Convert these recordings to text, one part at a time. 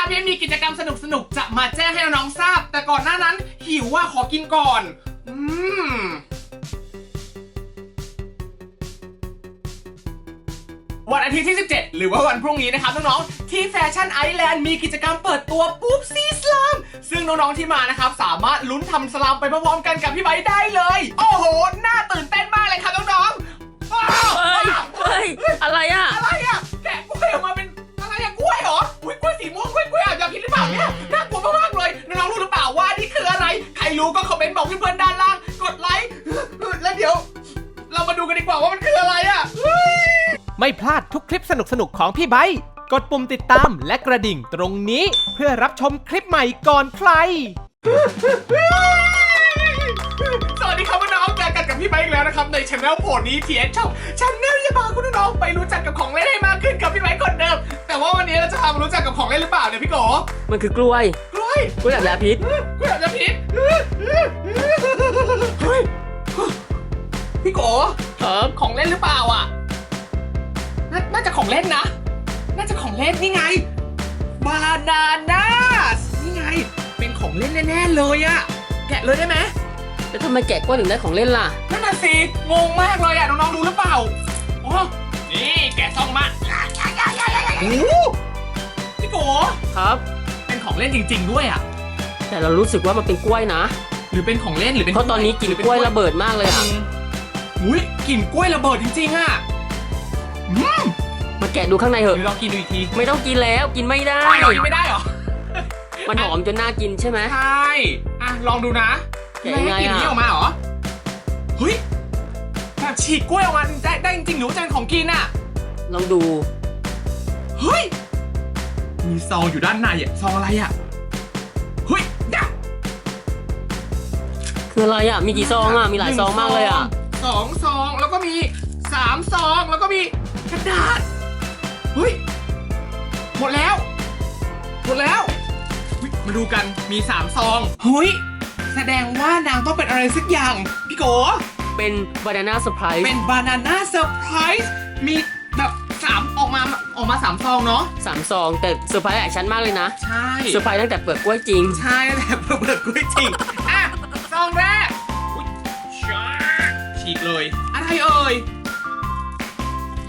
นะครับยังมีกิจกรรมสนุกๆจะมาแจ้งให้น้องๆทราบ แต่ก่อนหน้านั้นหิวว่าขอกินก่อน อืมวันอาทิตย์ที่ 17 หรือว่าวันพรุ่งนี้นะครับน้องๆ ที่แฟชั่นไอแลนด์มีกิจกรรมเปิดตัวปุ๊บซีสลาม ซึ่งน้องๆ ที่มานะครับ สามารถลุ้นทำสลามไปพร้อมๆกันกับพี่ไบได้เลย โอ้โห น่าตื่นเต้นมากเลยครับ รรู้ก็คอมเมนต์บอกเพื่อนๆด้านล่าง กดไลค์ แล้วเดี๋ยว เรามาดูกันดีกว่าว่ามันคืออะไรอะเฮ้ยไม่พลาดทุกคลิปสนุกๆ ของพี่ไบค์กดปุ่มติดตามและกระดิ่งตรงนี้เพื่อรับชมคลิปใหม่ก่อนใคร สวัสดีครับน้องๆเจอกันกับพี่ไบค์อีกแล้วนะครับ ในช anel โผล่นี้เทียช่องช anel จะพาคุณน้องๆไปรู้จักกับของเล่นให้มากขึ้นกับพี่ไบค์คนเดิม แต่ว่าวันนี้เราจะพามารู้จักกับของเล่นหรือเปล่าเนี่ยพี่โกมันคือกล้วยกล้ว ยกล้วยแบบยาพิษกล้วยอาบยาพิษเฮ้ยพี่โกครับของเล่นหรือเปล่าอะนาน่าจะของเล่นนะ น่าจะของเล่นนี่ไง บานาน่านี่ไง เป็นของเล่นแน่ๆเลยอะแกะเลยได้ไหมแล้วทำไมแกะกล้วยถึงได้ของเล่นล่ะ นั่นน่ะสิ งงมากเลยอะน้องๆรู้หรือเปล่าอ๋อนี่แกะซองมาโอ้โหพี่โกครับเป็น ของเล่นจริง ๆ ด้วยอะแต่เรารู้สึกว่ามันเป็นกล้วยนะ หรือเป็นของเล่นหรือเป็นเพราะตอนนี้กลินกล้วยระเบิดมากเลยอะอุ้ยกลิ่นกล้วยระเบิดจริง ๆอะอืมมาแกะดูข้างในเถหรืออะลองกินดูอีกทีไม่ต้องกินแล้วกินไม่ได้เรากินไม่ได้เหรอ มันหอมจนน่ากินใช่ไหมใช่อะลองดูนะแกะยังไงอะม่ให้กลิ่นนี้ออกมาเหรอเฮ้ยแบบฉีกกล้วยออกมาได้ได้จริงๆหรือว่าจะเป็นของกินอะลองดู เฮ้ย มีซองอยู่ด้านในอะซองอะไรอะเฮ้ยดะคืออะไรอะ มีกี่ซองอะ มีหลายซองมากเลยอะ สองซองแล้วก็มีสามซองแล้วก็มีกระดาษเฮ้ยหมดแล้ว หมดแล้วเฮ้ยมาดูกันมีสามซองเฮ้ยแสดงว่านางต้องเป็นอะไรสักอย่าง พี่โกเป็นบานาน่าเซอร์ไพรส์เป็นบานาน่าเซอร์ไพรส์มีแบบสามออกมา ออกมาสามซองเนาะสามซอง แต่เซอร์ไพรส์หลายชั้นมากเลยนะใช่เซอร์ไพรส์ตั้งแต่เปลือกกล้วยจริง ใช่แต่เปิดกล้วยจริงอะซองแรกอุ๊ยช้าฉีกเลยอะไรเอ่ย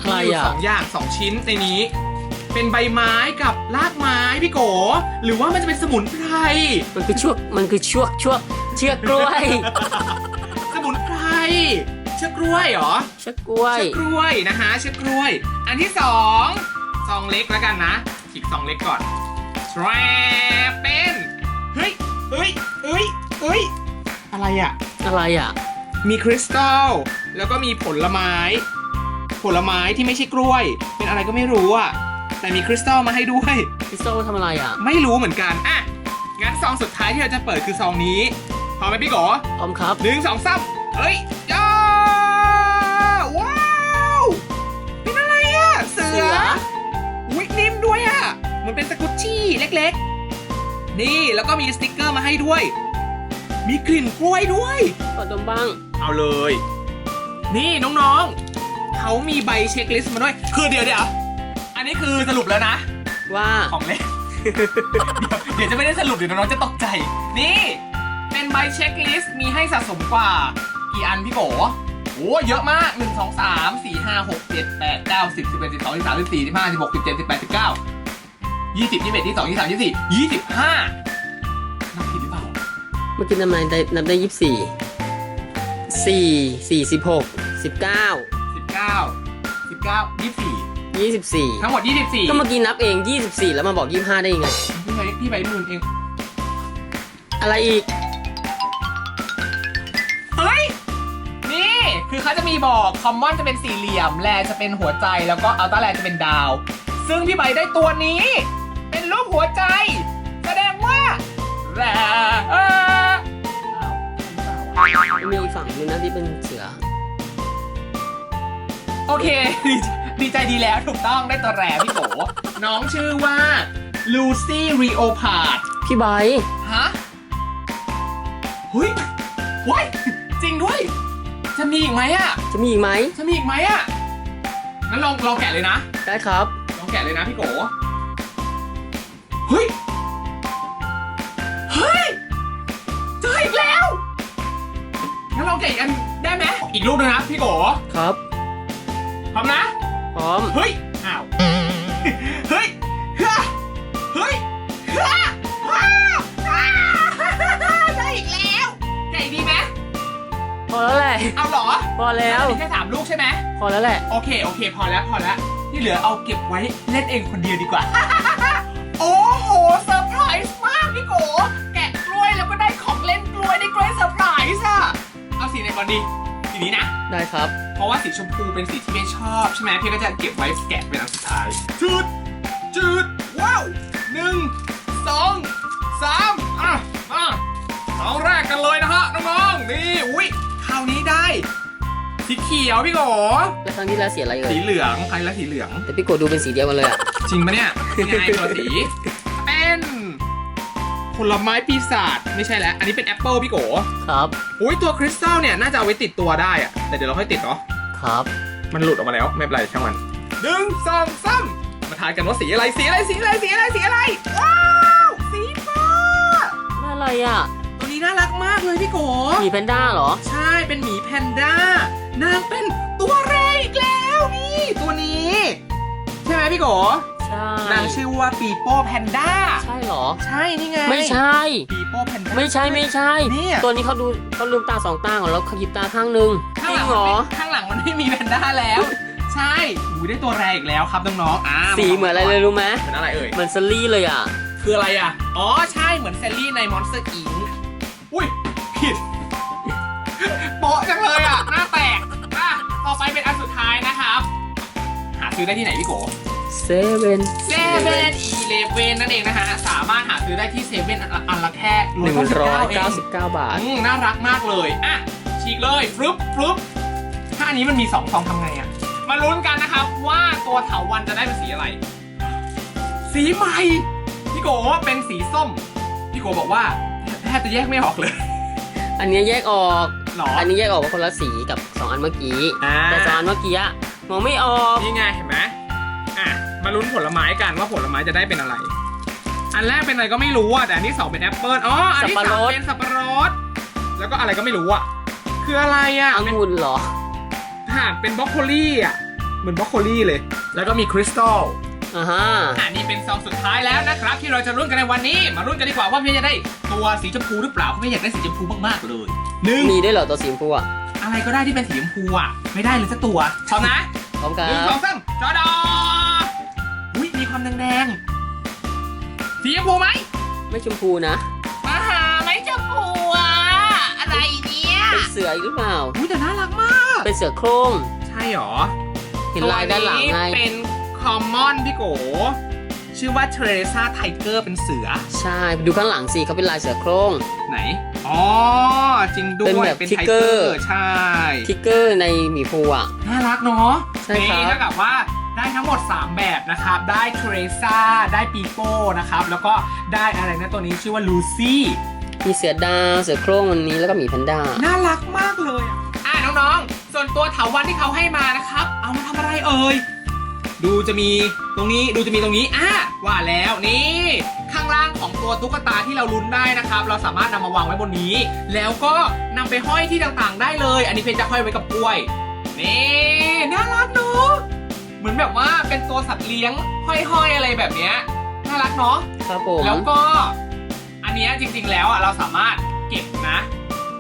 อะไรมียู่อะสองอย่างสองชิ้นในนี้ เป็นใบไม้กับรากไม้พี่โก หรือว่ามันจะเป็นสมุนไพรมันคือช่วงมันคือช่วงช่วงเชือกกล้วย สมุนไพรเชือกกล้วยเหรอเชือกกล้วยเชือกกล้วยนะฮะเชือกกล้วย อันที่สอง ซองเล็กแล้วกันนะขีดซองเล็กก่อนแทรเป็นเฮ้ยเฮ้ยเฮ้ยเฮ้ยอะไรอะ อะไรอะ มีคริสตัลแล้วก็มีผลไม้ ผลไม้ที่ไม่ใช่กล้วย เป็นอะไรก็ไม่รู้อะ แต่มีคริสตัลมาให้ด้วยพี่โซทำอะไรอะ ไม่รู้เหมือนกันอะงั้นซองสุดท้ายที่เราจะเปิดคือซองนี้พร้อมไหมพี่โกพร้อมครับหนึ่งสองสามเฮ้ยย่า มันเป็นสกุชชี่เล็กๆ นี่แล้วก็มีสติกเกอร์มาให้ด้วย มีกลิ่นกล้วยด้วย ขอดมบ้าง เอาเลย นี่น้องๆ เขามีใบเช็คลิสต์มาด้วย คือเดี๋ยวเดี๋ยวอันนี้คือสรุปแล้วนะ ว่า ของเล่น เดี๋ยวเดี๋ยวจะไม่ได้สรุปเดี๋ยวน้องๆจะตกใจ นี่ เป็นใบเช็คลิสต์มีให้สะสมกว่า กี่อันพี่โกโอ้เยอะมาก 1 2 3 4 5 6 7 8 9 10 11 12 13 14 15 16 17 18 19 20 21 22 23 24 25นับผิดหรือเปล่าเมื่อกี้นับได้นับได้ยี่สิบสี่สี่สี่สิบหกสิบเก้า19 19 24ยี่สิบสี่ทั้งหมด24ก็เมื่อกี้นับเองยี่สิบสี่แล้วมาบอกยี่ห้าได้ยังไงพี่ไปพี่ไปหมื่นเอง อะไรอีกเฮ้ยนี่คือเขาจะมีบอกคอมมอนจะเป็นสี่เหลี่ยมแลจะเป็นหัวใจแล้วก็อัลต้าแลจะเป็นดาว ซึ่งพี่ใบได้ตัวนี้เป็นรูป หัวใจ แสดงว่าแรเอออ้าวมีอีกฝั่งนึงนะที่เป็นเสือ โอเคดีดีใจดีแล้วถูกต้องได้ตัวแรพี่โกน้องชื่อว่าลูซี่รีโอพาร์ดพี่ไบร์ทฮะเฮ้ยว้ายจริงด้วย จะมีอีกไหมอะ จะมีอีกไหมจะมีอีกไหมอะงั้นลองลองแกะเลยนะ ได้ครับ ลองแกะเลยนะพี่โก เฮ้ย เฮ้ย เจออีกแล้ว งั้นเราแกะอีกอันได้ไหมอีกลูกนึงนะพี่โกครับ พร้อมนะ พร้อม เฮ้ย อ้าว เฮ้ยฮะเฮ้ยฮะว้าวอ้าวได้อีกแล้วแกะอีกดีไหมพอแล้วแหละ เอาเหรอพอแล้ว มีแค่สามลูกใช่ไหม พอแล้วแหละ โอเค โอเค พอแล้ว พอแล้ว ที่เหลือเอาเก็บไว้เล่นเองคนเดียวดีกว่า ส์มากพี่โกแกะกล้วยแล้วก็ได้ของเล่นกล้วยได้กล้วยเซอร์ไพรส์อะเอาสีไหนก่อนดีสีนี้นะ ได้ครับ เพราะว่าสีชมพูเป็นสีที่พี่ชอบใช่ไหมพี่ก็จะเก็บไว้แกะเป็นอันสุดท้ายจืดจืดว้าวหนึ่งสองสามอะอะเอาแรกกันเลยนะฮะน้องๆนี่อุ้ยคราวนี้ได้ สีเขียวพี่โกแล้วครั้งที่แล้วเสียอะไรเอ่สียเหลืองใครละสีเหลือง แต่พี่โกดูเป็นสีเดียวกันเลยอะจริงปะเนี่ยยังไงตัวสีเป็นผ ลไม้ปีศาจไม่ใช่แล้วอันนี้เป็นแอปเปิลพี่โกครับอุ้ยตัวคริสตัลเนี่ยน่าจะเอาไว้ติดตัวได้อะแต่เดี๋ยวเราค่อยติดเนาะครับมันหลุดออกมาแล้วไม่เป็นไรช่างมันหนึ่งสองสามมาทายกันว่าสีอะไรสีอะไรสีอะไรสีอะไรสีอะไรว้าวสีฟ้าน่าอะไรอะตัวนี้น่ารักมากเลยพี่โกหมีแพนด้าเหรอ ใช่เป็นหมีแพนด้านางเป็นตัวแรกอีกแล้วนี่ตัวนี้ ใช่ไหมพี่โกใช่นางชื่อว่าปีโป้แพนด้า ใช่เหรอ ใช่นี่ไง ไม่ใช่ ปีโป้แพนด้า ไม่ใช่ไม่ใช่เนี่ยตัวนี้เขาดูเขาลืมตาสองตาก่อนแล้วขยิบตาข้างหนึงจข้างริหลังงเหรอมันไม่ข้างหลังมันไม่มีแพนด้าแล้ว ใช่อูได้ตัวแรกอีกแล้วครับน้องๆอ่าสีเหมือนอะไรเลยรู้ไหมเหมือนอะไรเอ่ย เหมือนซลลี่เลยอะ คืออะไรอะ อ๋อใช่เหมือนเซลลี่ใน Monster Inc อุ้ยผิดโป๊ะจังเลยอะ หน้าแตกอะต่อไปเป็นอันสุดท้ายนะครับ หาซื้อได้ที่ไหนพี่โก เซเว่น เซเว่นอีเลเว่นนั่นเองนะฮะสามารถหาซื้อได้ที่เซเว่นอันละแค่หนึ่งร้อย199เก้าสิบเก้าบาท อืมน่ารักมากเลย อะ ฉีกเลยฟลุปฟลุปถ้าอันนี้มันมีสองซองทำไงอะ มาลุ้นกันนะครับว่าตัวเถาวันจะได้เป็นสีอะไร สีใหม่ พี่โกเป็นสีส้ม พี่โกบอกว่าแทบจะแยกไม่ออกเลย อันเนี้ยแยกออกหรออันนี้แยกออกว่าคนละสีกับสองอันเมื่อกี้อ่าแต่สองอันเมื่อกี้อะมองไม่ออก นี่ไงเห็นไหมอะ มาลุ้นผลไม้กันว่าผลไม้จะได้เป็นอะไร อันแรกเป็นอะไรก็ไม่รู้อะแต่อันที่สองเป็นแอปเปิลอ๋ออันที่สามเป็นสับปะรด แล้วก็อะไรก็ไม่รู้อะ คืออะไรอะองุ่นเหรอหากเป็นบรอกโคลี่อะเหมือนบรอกโคลี่เลย แล้วก็มีคริสตัลอ่าฮะอ่านี่เป็นซองสุดท้ายแล้วนะครับ ที่เราจะรุ่นกันในวันนี้ มารุ่นกันดีกว่าว่าพี่จะได้ตัวสีชมพูหรือเปล่าเพราะพี่อยากได้สีชมพูมากๆเลยหนึ่งมีด้วยเหรอตัวสีชมพูอะอะไรก็ได้ที่เป็นสีชมพูอะไม่ได้เลยสักตัวพร้อมนะพร้อมกัหนึ่งสองนสามจอดอ อุ้ยมีความแดงๆ สีชมพูไหมไม่ชมพูนะอาหาไม่ชมพูอะอะไรเนี่ยเป็นเสืออีกหรือเปล่า อุ้ยแต่น่ารักมาก เป็นเสือโคร่งใช่หรอเห็นลายด้านหลังไงตัวนี้เป็นคอมมอนพี่โก ชื่อว่าเทเรซาไทเกอร์เป็นเสือ ใช่ดูข้างหลังสิเขาเป็นลายเสือโคร่งไหน อ๋อ จริงด้วย เป็นแบบเป็นทิกไทเกเกออร์ร์ ใช่ ทิกเกอร์ในหมีภูอะ น่ารักเนาะใช่ครับนี่เท่ากับว่า ได้ทั้งหมด 3 แบบนะครับ ได้เทเรซาได้ปีโป้นะครับ แล้วก็ได้อะไรนะตัวนี้ชื่อว่าลูซี่มีเสือดาวเสือโคร่งวันนี้แล้วก็หมีแพนด้า น่ารักมากเลยอะอะน้องๆ ส่วนตัวเถาวันที่เขาให้มานะครับ เอามาทำอะไรเอ่ย ดูจะมีตรงนี้ดูจะมีตรงนี้อะว่าแล้วนี่ ข้างล่างของตัวตุ๊กตาที่เราลุ้นได้นะครับ เราสามารถนำมาวางไว้บนนี้ แล้วก็นำไปห้อยที่ต่างๆ ได้เลย อันนี้เพนจะห้อยไว้กับกล้วย นี่น่ารักเนาะ เหมือนแบบว่าเป็นตัวสัตว์เลี้ยงห้อยๆอะไรแบบเนี้ยน่ารักเนาะ ครับผมแล้วก็อันเนี้ยจริงๆแล้วอะเราสามารถเก็บนะ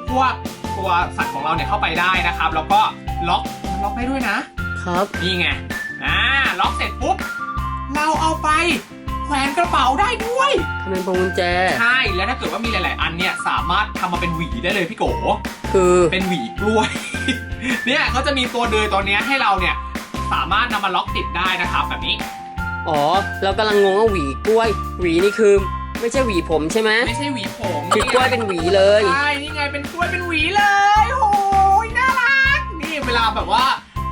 พวกตัวสัตว์ของเราเนี่ยเข้าไปได้นะครับ แล้วก็ล็อกมันล็อกได้ด้วยนะ ครับ นี่ไงอ่าล็อกเสร็จปุ๊บ เราเอาไปแขวนกระเป๋าได้ด้วย ทำเป็นพวงกุญแจ ใช่ แล้วถ้าเกิดว่ามีหลาย ๆ อันเนี่ยสามารถทำมาเป็นหวีได้เลยพี่โก คือ เป็นหวีกล้วย เนี่ยเขาจะมีตัวเดือยตัวเนี้ยให้เราเนี่ย สามารถนำมาล็อกติดได้นะครับแบบนี้ อ๋อ เรากำลังงงว่าหวีกล้วย หวีนี่คือ ไม่ใช่หวีผมใช่ไหมไม่ใช่หวีผมคือกล้วยเป็นหวีเลย ใช่ นี่ไงเป็นกล้วยเป็นหวีเลยโอ้ยน่ารัก นี่เวลาแบบว่า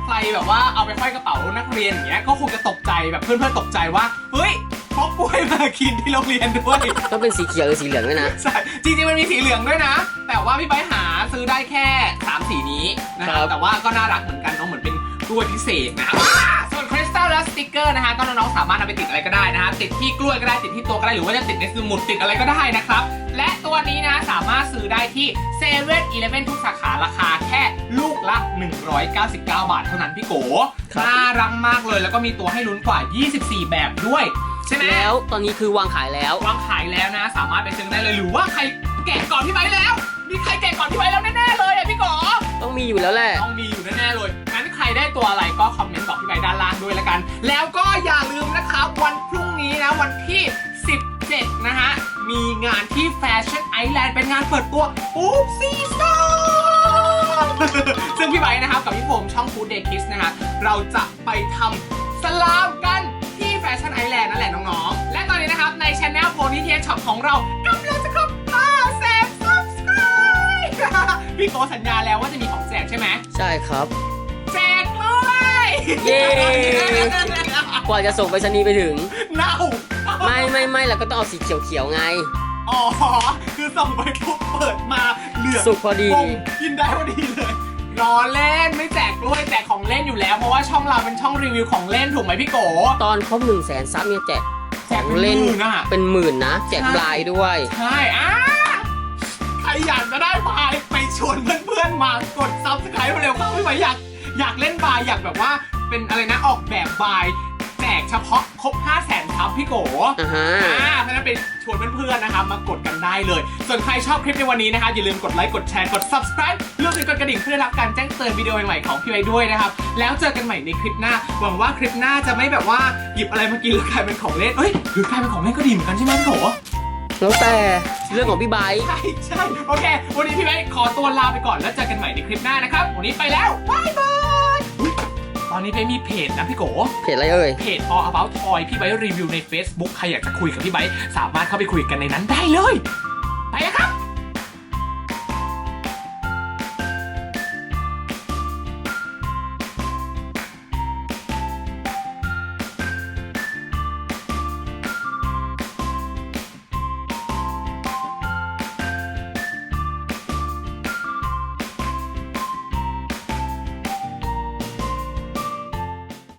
ใครแบบว่าเอาไปห้อยกระเป๋านักเรียนอย่างเงี้ย ก็คงจะตกใจแบบเพื่อนๆตกใจว่า เฮ้ยพกกล้วยมากินที่โรงเรียนด้วย ต้องเป็นสีเขียวหรือสีเหลืองด้วยนะ ใช่จริงๆมันมีสีเหลืองด้วยนะ แต่ว่าพี่ใบร์ทหาซื้อได้แค่ 3 สีนี้นะคครัรับบ แต่ว่าก็น่ารักเหมือนกันเนาะเหมือนเป็น กล้วยพิเศษนะครับอ่าส่วนคริสสตัลและสติกเกอร์นะคะก็น้องๆสามารถนำไปติดอะไรก็ได้นะคะติดที่กล้วยก็ได้ติดที่ตัวก็ได้หรือว่าจะติดในสมุดติดอะไรก็ได้นะครับและตัวนี้นะสามารถซื้อได้ที่เซเว่นอีเลฟเว่นทุกสาขาราคาแค่ลูกละ 199 บาทเท่านั้นพี่โกครับน่ารักมากเลยแล้วก็มีตัวให้ลุ้นกว่า 24 แบบด้วยใช่ไหมแล้วตอนนี้คือวางขายแล้ววางขายแล้วนะ สามารถไปซื้อได้เลยหรือว่าใครแกะก่อนพี่ไบร์ทแล้ว มีใครแกะก่อนพี่ไบร์ทแล้วแน่ๆเลยอะพี่โกต้องมีอยู่แล้วแหละต้องมีอยู่แน่ๆเลยงั้นใครได้ตัวอะไรก็คอมเมนต์บอกพี่ใบด้านล่างด้วยละกัน แล้วก็อย่าลืมนะครับวันพรุ่งนี้นะวันที่ 17 นะฮะ มีงานที่แฟชั่นไอแลนด์เป็นงานเปิดตัวปุ๊บซีซั่นซึ่งพี่ใบนะครับกับพี่ผมช่อง Food Day Kids นะฮะเราจะไปทำสลามกันที่แฟชั่นไอแลนด์นั่นแหละน้องๆ และตอนนี้นะครับในช anel โ o นี่เทียช็อปของเรากำลังจะครบ5แสน subscribe พี่โกสัญญาแล้วว่าจะมีของแจกใช่ไหมใช่ครับ เย้กว่าจะส่งไปรษณีย์ไปถึง เน่าไม่ไม่ไม่เราก็ต้องเอาสีเขียวๆไง อ๋อ คือส่งไปปุ๊บเปิดมาเหลืองสุกพอดีปุ้งกินได้พอดีเลยรอเล่นไม่แจกกล้วยแจกของเล่นอยู่แล้ว เพราะว่าช่องเราเป็นช่องรีวิวของเล่นถูกไหมพี่โกตอนครบหนึ่งแสนซับเนี่ยแจกแจขกองเป็นเล่นหมื่นอะเป็นหมื่นนะแจกใช่บลายด้วย ใช่อะใครอยากจะได้บายไปชวนเพื่อนๆมากดซับสไครต์เร็วเข้าพี่ไปอยากอยากเล่นบายอยากแบบว่า เป็นอะไรนะออกแบบบายแจกเฉพาะครบ 5 0 0แสนทับพี่โกอ่าฮะ อ่าเพราะฉะนั้นไปชวนเพื่อนๆนะครับมากดกันได้เลย ส่วนใครชอบคลิปในวันนี้นะครับอย่าลืมกดไลค์กดแชร์กด subscribe รวมถึงกดกระดิ่งเพื่อรับการแจ้งเตือนวิดีโอใหม่ๆของพี่ไว้ด้วยนะครับ แล้วเจอกันใหม่ในคลิปหน้า หวังว่าคลิปหน้าจะไม่แบบว่าหยิบอะไรมากินแล้วกลายเป็นของเล่นเอ้ยหรือกลายเป็นของเล่นก็ดีเหมือนกันใช่ไหมพี่โก แล้วแต่เรื่องของพี่ไบร์ทใช่ใช่โอเค วันนี้พี่ไว้ขอตัวลาไปก่อนแล้วเจอกันใหม่ในคลิปหน้านะครับ วันนี้ไปแล้วบายบายอุ๊ย ตอนนี้พี่มีเพจนะพี่โก เพจอะไรเอ่ย เพจ All About Toy พี่ไบร์ทรีวิวใน Facebook ใครอยากจะคุยกับพี่ไบร์ทสามารถเข้าไปคุยกันในนั้นได้เลยไปแล้วครับ